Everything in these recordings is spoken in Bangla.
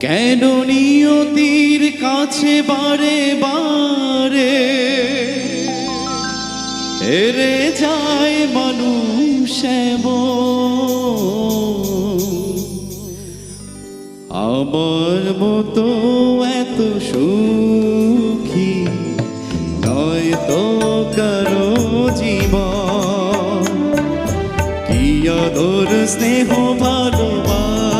কেন নিয়তির কাছে বারে বারে হেরে যায় মানুষ। আমার মতো এত সুখী নয় তো কারও জীবন কি আদর স্নেহ ভালোবাসায়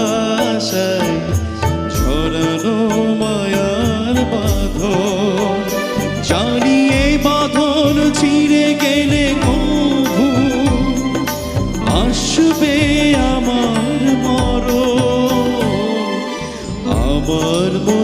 আসবে আমার মরো আমার মতো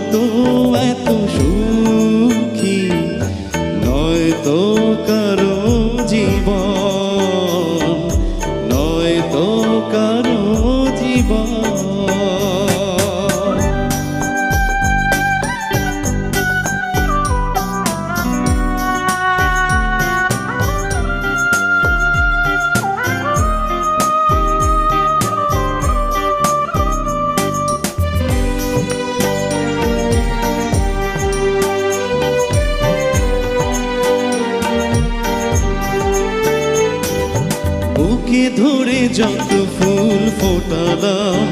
ধরে যত ফুল ফোটালাম,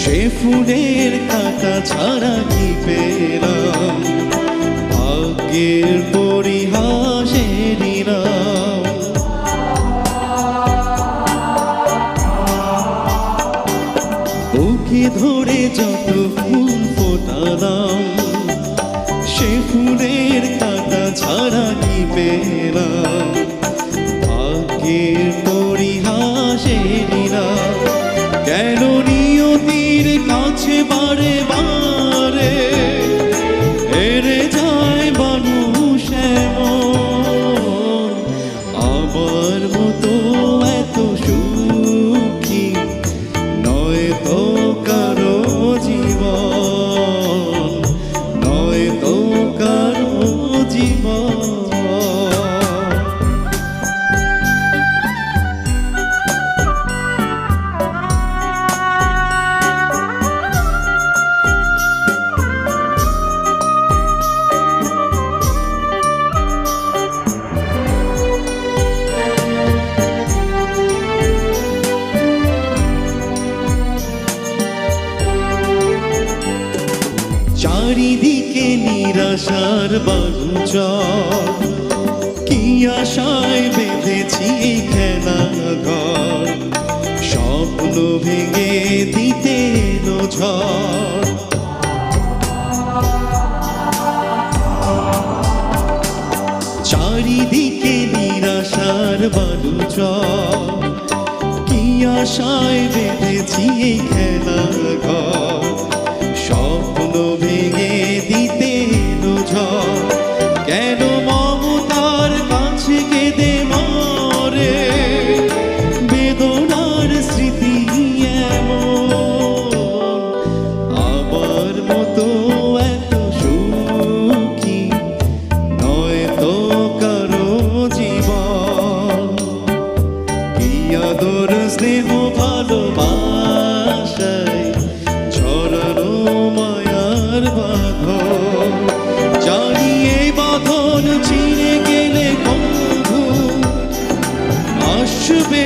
সে ফুলের কাটা ছাড়া কি পেলাম? ভাগ্যের পরিহাসের বুকে ধরে যত ফুল ফোটালাম, সে ফুলের কাটা ছাড়া কি পেলাম? ভাগ্যের চারিদিকে নিরাশার বাগুচ কি আশায় বেঁধেছি খেলা ঘর স্বপ্ন ভেঙে দিতে ঝড়। চারিদিকে নিরাশার বালুচ কি আশায় বেঁধেছি খেলা স্নেহ ভালোবাসায় ছড়ানো মায়ার বাঁধন। জানি এই বাঁধন ছিঁড়ে গেলে বন্ধু আসবে